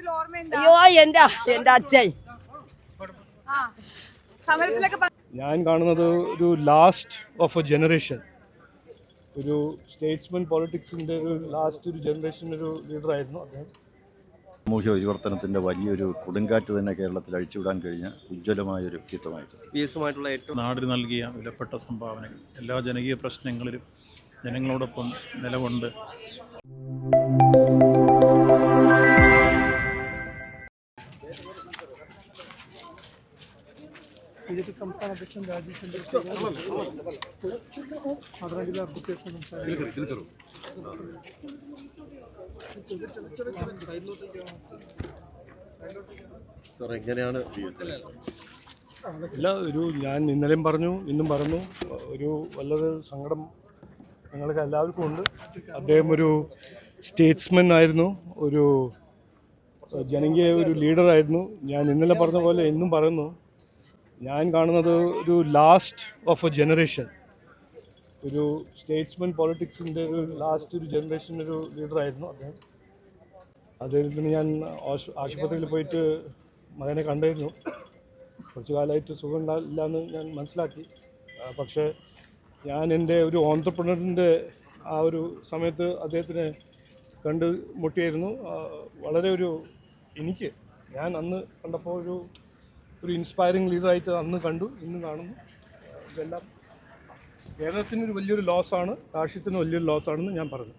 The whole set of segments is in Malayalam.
അയ്യോ അച്ഛൻ ഞാൻ കാണുന്നത് ഒരു ലാസ്റ്റ് ഓഫ് എ ജനറേഷൻ ഒരു സ്റ്റേറ്റ്സ്മെൻ പോളിറ്റിക്സിന്റെ ഒരു ലാസ്റ്റ് ഒരു ജനറേഷൻ ഒരു ലീഡറായിരുന്നു അദ്ദേഹം. സാമൂഹ്യ പരിവർത്തനത്തിന്റെ വലിയൊരു കൊടുങ്കാറ്റ് തന്നെ കേരളത്തിൽ അഴിച്ചുവിടാൻ കഴിഞ്ഞ ഉജ്ജ്വലമായ ഒരു വ്യക്തിത്വമായിട്ട് നാടിന് നൽകിയ വിലപ്പെട്ട സംഭാവനകൾ. എല്ലാ ജനകീയ പ്രശ്നങ്ങളിലും ജനങ്ങളോടൊപ്പം നിലകൊണ്ട് സാർ എങ്ങനെയാണ് ഇല്ല ഒരു ഞാൻ ഇന്നലെയും പറഞ്ഞു ഇന്നും പറഞ്ഞു. ഒരു വല്ലത് സങ്കടം ഞങ്ങൾക്ക് എല്ലാവർക്കും ഉണ്ട്. അദ്ദേഹം ഒരു സ്റ്റേറ്റ്സ്മാൻ ആയിരുന്നു. ഒരു ജനകീയ ഒരു ലീഡറായിരുന്നു ഞാൻ ഇന്നലെ പറഞ്ഞ പോലെ എന്നും പറയുന്നു. ഞാൻ കാണുന്നത് ഒരു ലാസ്റ്റ് ഓഫ് എ ജനറേഷൻ ഒരു സ്റ്റേറ്റ്സ്മെൻ പോളിറ്റിക്സിന്റെ ഒരു ലാസ്റ്റ് ഒരു ജനറേഷൻ ഒരു ലീഡറായിരുന്നു അദ്ദേഹം. അദ്ദേഹത്തിന് ഞാൻ ആശു- ആശുപത്രിയിൽ പോയിട്ട് മകനെ കണ്ടായിരുന്നു. കുറച്ച് കാലമായിട്ട് സുഖം എന്ന് ഞാൻ മനസ്സിലാക്കി. പക്ഷേ ഞാൻ എന്റെ ഒരു ഓൺട്രപ്രണറിന്റെ ആ ഒരു സമയത്ത് അദ്ദേഹത്തിനെ കണ്ട് മുട്ടിയായിരുന്നു വളരെ ഒരു എനിക്ക് ഞാൻ അന്ന് കണ്ടപ്പോൾ ഒരു ഒരു ഇൻസ്പയറിംഗ് ലീഡറായിട്ട് അന്ന് കണ്ടു ഇന്ന് കാണുന്നു. ഇതെല്ലാം കേരളത്തിന് ഒരു വലിയൊരു ലോസാണ് രാഷ്ട്രീയത്തിന് വലിയൊരു ലോസാണെന്ന് ഞാൻ പറഞ്ഞു.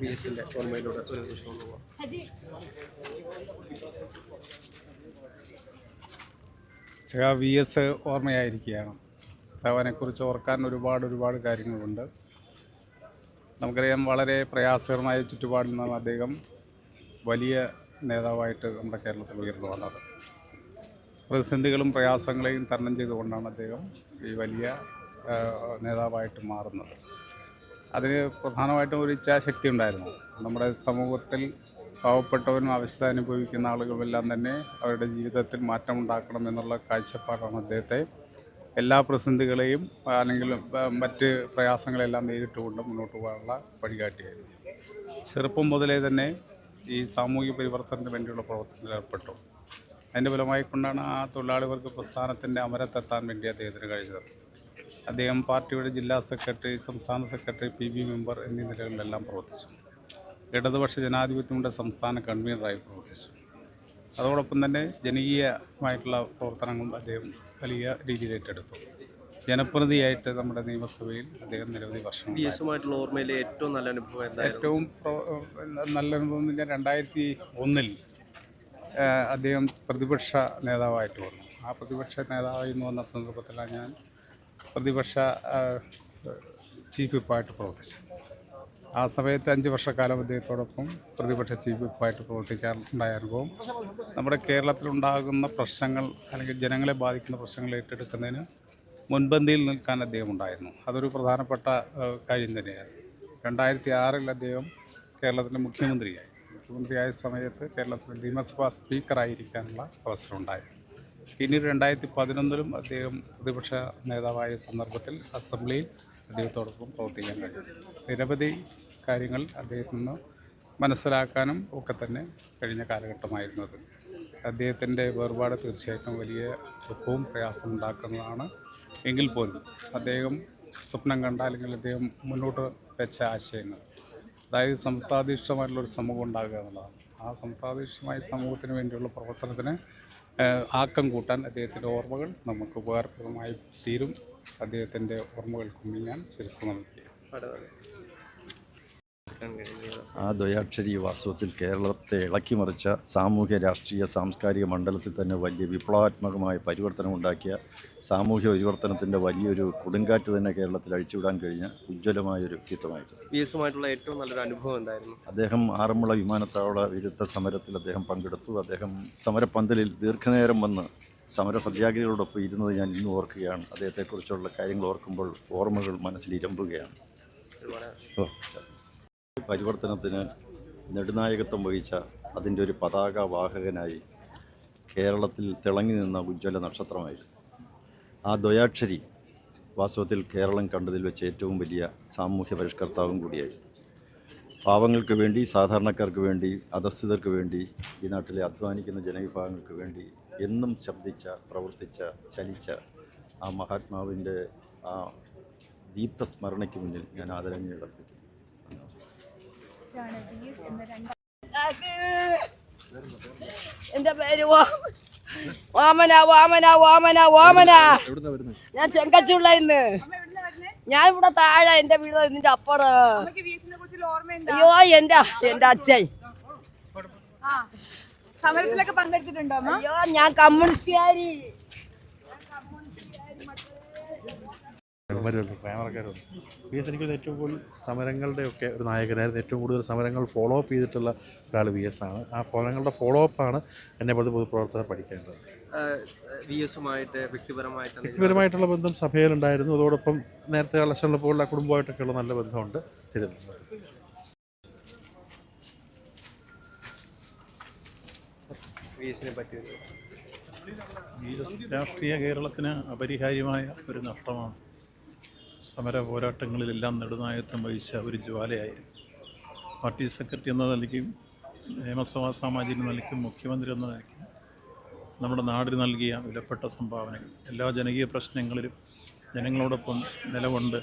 പി ഒരു വി എസ് ഓർമ്മയായിരിക്കുകയാണ്. കുറിച്ച് ഓർക്കാൻ ഒരുപാട് ഒരുപാട് കാര്യങ്ങളുണ്ട്. നമുക്കറിയാം വളരെ പ്രയാസകരമായ ചുറ്റുപാടിൽ നിന്നാണ് അദ്ദേഹം വലിയ നേതാവായിട്ട് നമ്മുടെ കേരളത്തിൽ ഉയർന്നു വന്നത്. പ്രതിസന്ധികളും പ്രയാസങ്ങളെയും തരണം ചെയ്തുകൊണ്ടാണ് അദ്ദേഹം ഈ വലിയ നേതാവായിട്ട് മാറുന്നത്. അതിന് പ്രധാനമായിട്ടും ഒരു ഇച്ഛാശക്തി ഉണ്ടായിരുന്നു. നമ്മുടെ സമൂഹത്തിൽ പാവപ്പെട്ടവനും അവസ്ഥ അനുഭവിക്കുന്ന ആളുകളുമെല്ലാം തന്നെ അവരുടെ ജീവിതത്തിൽ മാറ്റമുണ്ടാക്കണം എന്നുള്ള കാഴ്ചപ്പാടാണ് അദ്ദേഹത്തെ. എല്ലാ പ്രതിസന്ധികളെയും അല്ലെങ്കിൽ മറ്റ് പ്രയാസങ്ങളെല്ലാം നേരിട്ടുകൊണ്ട് മുന്നോട്ട് പോകാനുള്ള വഴികാട്ടിയായിരുന്നു. ചെറുപ്പം മുതലേ തന്നെ ഈ സാമൂഹിക പരിവർത്തനത്തിന് വേണ്ടിയുള്ള പ്രവർത്തനത്തിൽ ഏർപ്പെട്ടു അതിന്റെ ഫലമായി കൊണ്ടാണ് ആ തൊഴിലാളി വർഗ പ്രസ്ഥാനത്തിന്റെ അമരത്തെത്താൻ വേണ്ടി അദ്ദേഹത്തിന് കഴിഞ്ഞത്. അദ്ദേഹം പാർട്ടിയുടെ ജില്ലാ സെക്രട്ടറി സംസ്ഥാന സെക്രട്ടറി പി ബി മെമ്പർ എന്നീ നിലകളിലെല്ലാം പ്രവർത്തിച്ചു. ഇടതുപക്ഷ ജനാധിപത്യമുണ്ട് സംസ്ഥാന കൺവീനറായി പ്രവർത്തിച്ചു. അതോടൊപ്പം തന്നെ ജനകീയമായിട്ടുള്ള പ്രവർത്തനങ്ങളും അദ്ദേഹം വലിയ രീതിയിൽ ഏറ്റെടുത്തു. ജനപ്രതിയായിട്ട് നമ്മുടെ നിയമസഭയിൽ അദ്ദേഹം നിരവധി വർഷം എസുമായിട്ടുള്ള ഓർമ്മയിലെ ഏറ്റവും നല്ല അനുഭവം ഏറ്റവും നല്ല അനുഭവം എന്ന് പറഞ്ഞാൽ രണ്ടായിരത്തി ഒന്നിൽ അദ്ദേഹം പ്രതിപക്ഷ നേതാവായിട്ട് വന്നു. ആ പ്രതിപക്ഷ നേതാവായി എന്ന് വന്ന സന്ദർഭത്തിലാണ് ഞാൻ പ്രതിപക്ഷ ചീഫ് വിപ്പായിട്ട് പ്രവർത്തിച്ചത്. ആ സമയത്ത് അഞ്ച് വർഷക്കാലം അദ്ദേഹത്തോടൊപ്പം പ്രതിപക്ഷ ചീഫ് വിപ്പായിട്ട് പ്രവർത്തിക്കാറുണ്ടായ അനുഭവം. നമ്മുടെ കേരളത്തിലുണ്ടാകുന്ന പ്രശ്നങ്ങൾ അല്ലെങ്കിൽ ജനങ്ങളെ ബാധിക്കുന്ന പ്രശ്നങ്ങൾ ഏറ്റെടുക്കുന്നതിന് മുൻപന്തിയിൽ നിൽക്കാൻ അദ്ദേഹം ഉണ്ടായിരുന്നു. അതൊരു പ്രധാനപ്പെട്ട കാര്യം തന്നെയായിരുന്നു. രണ്ടായിരത്തി ആറിൽ അദ്ദേഹം കേരളത്തിന്റെ മുഖ്യമന്ത്രിയായി. മുഖ്യമന്ത്രിയായ സമയത്ത് കേരളത്തിലെ നിയമസഭാ സ്പീക്കറായിരിക്കാനുള്ള അവസരം അവസരമുണ്ടായി പിന്നീട് രണ്ടായിരത്തി പതിനൊന്നിലും അദ്ദേഹം പ്രതിപക്ഷ നേതാവായ സന്ദർഭത്തിൽ അസംബ്ലിയിൽ അദ്ദേഹത്തോടൊപ്പം പ്രവർത്തിക്കാൻ കഴിഞ്ഞു. നിരവധി കാര്യങ്ങൾ അദ്ദേഹത്തിൽ നിന്ന് മനസ്സിലാക്കാനും ഒക്കെ തന്നെ കഴിഞ്ഞ കാലഘട്ടമായിരുന്നു അദ്ദേഹത്തിന്റെ വേർപാട് തീർച്ചയായിട്ടും വലിയ ദുഃഖവും പ്രയാസം ഉണ്ടാക്കുന്നതാണ് എങ്കിൽ പോലും അദ്ദേഹം സ്വപ്നം കണ്ട അല്ലെങ്കിൽ അദ്ദേഹം മുന്നോട്ട് വെച്ച ആശയങ്ങൾ. അതായത് സംസ്ഥാധിഷ്ഠമായിട്ടുള്ളൊരു സമൂഹം ഉണ്ടാകുക എന്നുള്ളതാണ്. ആ സംസ്ഥാധിഷ്ഠമായ സമൂഹത്തിന് വേണ്ടിയുള്ള പ്രവർത്തനത്തിന് ആക്കം കൂട്ടാൻ അദ്ദേഹത്തിന്റെ ഓർമ്മകൾ നമുക്ക് ഉപകാരപ്രദമായി തീരും. അദ്ദേഹത്തിന്റെ ഓർമ്മകൾക്കും ഞാൻ ശിരസ് നൽകുകയാണ്. ആ ദ്വയാക്ഷരി വാസ്തവത്തിൽ കേരളത്തെ ഇളക്കിമറിച്ച സാമൂഹ്യ രാഷ്ട്രീയ സാംസ്കാരിക മണ്ഡലത്തിൽ തന്നെ വലിയ വിപ്ലവാത്മകമായ പരിവർത്തനം ഉണ്ടാക്കിയ സാമൂഹ്യ പരിവർത്തനത്തിന്റെ വലിയൊരു കൊടുങ്കാറ്റ് തന്നെ കേരളത്തിൽ അഴിച്ചുവിടാൻ കഴിഞ്ഞ ഉജ്ജ്വലമായ ഒരു വ്യക്തിത്വമായിട്ട് പി എസുമായിട്ടുള്ള ഏറ്റവും നല്ലൊരു അനുഭവം എന്തായിരുന്നു? അദ്ദേഹം ആറന്മുള വിമാനത്താവള വിരുദ്ധ സമരത്തിൽ അദ്ദേഹം പങ്കെടുത്തു. അദ്ദേഹം സമരപ്പന്തലിൽ ദീർഘനേരം വന്ന് സമര സത്യാഗ്രഹികളോടൊപ്പം ഇരുന്നത് ഞാൻ ഇന്നും ഓർക്കുകയാണ്. അദ്ദേഹത്തെക്കുറിച്ചുള്ള കാര്യങ്ങൾ ഓർക്കുമ്പോൾ ഓർമ്മകൾ മനസ്സിൽ ഇരമ്പുകയാണ്. ഓ, പരിവർത്തനത്തിന് നെടുനായകത്വം വഹിച്ച അതിന്റെ ഒരു പതാക വാഹകനായി കേരളത്തിൽ തിളങ്ങി നിന്ന ഉജ്ജ്വല നക്ഷത്രമായിരുന്നു. ആ ദ്വയാക്ഷരി വാസ്തവത്തിൽ കേരളം കണ്ടതിൽ വെച്ച് ഏറ്റവും വലിയ സാമൂഹ്യ പരിഷ്കർത്താവും കൂടിയായിരുന്നു. പാവങ്ങൾക്ക് വേണ്ടി സാധാരണക്കാർക്ക് വേണ്ടി അധസ്ഥിതർക്ക് വേണ്ടി ഈ നാട്ടിലെ അധ്വാനിക്കുന്ന ജനവിഭാഗങ്ങൾക്ക് വേണ്ടി എന്നും ശബ്ദിച്ച പ്രവർത്തിച്ച ചലിച്ച ആ മഹാത്മാവിന്റെ ആ ദീപ്ത സ്മരണയ്ക്ക് മുന്നിൽ ഞാൻ ആദരാഞ്ജലി അർപ്പിക്കുന്നു. നമസ്തേ എന്റെ പേര് വാമന ഓമന ഓമന ഓമന ഞാൻ ചെങ്കച്ചുള്ള ഇന്ന്. ഞാൻ ഇവിടെ താഴെ എന്റെ വീട് ഇതിന്റെ അപ്പുറം. അയ്യോ എന്റെ എന്റെ അച്ഛൻ. സമരത്തിലൊക്കെ പങ്കെടുത്തിട്ടുണ്ടോ അയ്യോ ഞാൻ കമ്മ്യൂണിസ്റ്റുകാരി. വരുമല്ലോ ക്യാമറക്കാരുണ്ട് വി എസ് എനിക്ക് ഏറ്റവും കൂടുതൽ സമരങ്ങളുടെ ഒക്കെ ഒരു നായകനായിരുന്നു. ഏറ്റവും കൂടുതൽ സമരങ്ങൾ ഫോളോ അപ്പ് ചെയ്തിട്ടുള്ള ഒരാൾ വി എസ് ആണ്. ആ ഫോളങ്ങളുടെ ഫോളോ അപ്പാണ് എന്നെ പോലത്തെ പൊതുപ്രവർത്തകർ പഠിക്കേണ്ടത്. വി എസുമായിട്ട് വ്യക്തിപരമായിട്ട് വ്യക്തിപരമായിട്ടുള്ള ബന്ധം സഭയിലുണ്ടായിരുന്നു. അതോടൊപ്പം നേരത്തെ ഇലക്ഷനിൽ പോലുള്ള കുടുംബമായിട്ടൊക്കെയുള്ള നല്ല ബന്ധമുണ്ട് ചെയ്തിട്ടുണ്ട് രാഷ്ട്രീയ കേരളത്തിന് അപരിഹാര്യമായ ഒരു നഷ്ടമാണ്. സമര പോരാട്ടങ്ങളിലെല്ലാം നെടുനായത്വം വഹിച്ച ഒരു ജ്വാലയായിരുന്നു പാർട്ടി സെക്രട്ടറി എന്ന നിലയ്ക്കും നിയമസഭാ സാമാജിക നിലയ്ക്കും മുഖ്യമന്ത്രി എന്ന നിലയ്ക്കും നമ്മുടെ നാടിന് നൽകിയ വിലപ്പെട്ട സംഭാവനകൾ. എല്ലാ ജനകീയ പ്രശ്നങ്ങളിലും ജനങ്ങളോടൊപ്പം നിലകൊണ്ട്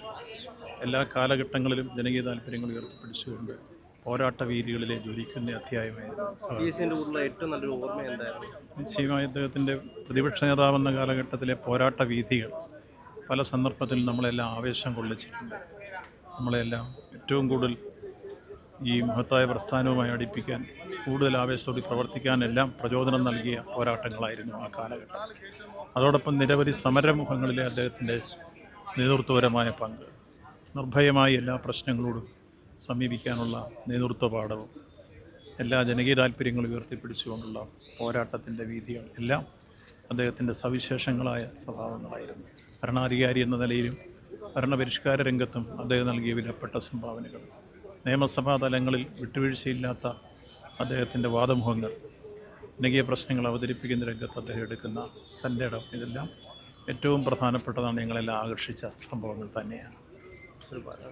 എല്ലാ കാലഘട്ടങ്ങളിലും ജനകീയ താല്പര്യങ്ങൾ ഉയർത്തിപ്പിടിച്ചുകൊണ്ട് പോരാട്ട വീരികളിലെ ജോലിക്കുന്ന അധ്യായമായിരുന്നു ഏറ്റവും നല്ലൊരു ഓർമ്മ എന്തായിരുന്നു? നിശ്ചയമായി അദ്ദേഹത്തിന്റെ പ്രതിപക്ഷ നേതാവെന്ന കാലഘട്ടത്തിലെ പോരാട്ട വീഥികൾ പല സന്ദർഭത്തിൽ നമ്മളെല്ലാം ആവേശം കൊള്ളിച്ചിട്ടുണ്ട്. നമ്മളെല്ലാം ഏറ്റവും കൂടുതൽ ഈ മഹത്തായ പ്രസ്ഥാനവുമായി അടുപ്പിക്കാൻ കൂടുതൽ ആവേശത്തോടെ പ്രവർത്തിക്കാനെല്ലാം പ്രചോദനം നൽകിയ പോരാട്ടങ്ങളായിരുന്നു ആ കാലഘട്ടം. അതോടൊപ്പം നിരവധി സമരമുഖങ്ങളിലെ അദ്ദേഹത്തിന്റെ നേതൃത്വപരമായ പങ്ക് നിർഭയമായി എല്ലാ പ്രശ്നങ്ങളോടും സമീപിക്കാനുള്ള നേതൃത്വ പാഠവും എല്ലാ ജനകീയ താല്പര്യങ്ങളും ഉയർത്തിപ്പിടിച്ചുകൊണ്ടുള്ള പോരാട്ടത്തിന്റെ വീതികൾ എല്ലാം അദ്ദേഹത്തിന്റെ സവിശേഷങ്ങളായ സ്വഭാവങ്ങളായിരുന്നു. ഭരണാധികാരി എന്ന നിലയിലും ഭരണപരിഷ്കാര രംഗത്തും അദ്ദേഹം നൽകിയ വിലപ്പെട്ട സംഭാവനകൾ. നിയമസഭാ തലങ്ങളിൽ വിട്ടുവീഴ്ചയില്ലാത്ത അദ്ദേഹത്തിന്റെ വാദമുഖങ്ങൾ ജനകീയ പ്രശ്നങ്ങൾ അവതരിപ്പിക്കുന്ന രംഗത്ത് അദ്ദേഹം എടുക്കുന്ന തന്റെ ഇടം ഇതെല്ലാം ഏറ്റവും പ്രധാനപ്പെട്ടതാണ് ഞങ്ങളെല്ലാം ആകർഷിച്ച സംഭവങ്ങൾ തന്നെയാണ്. ഒരുപാട്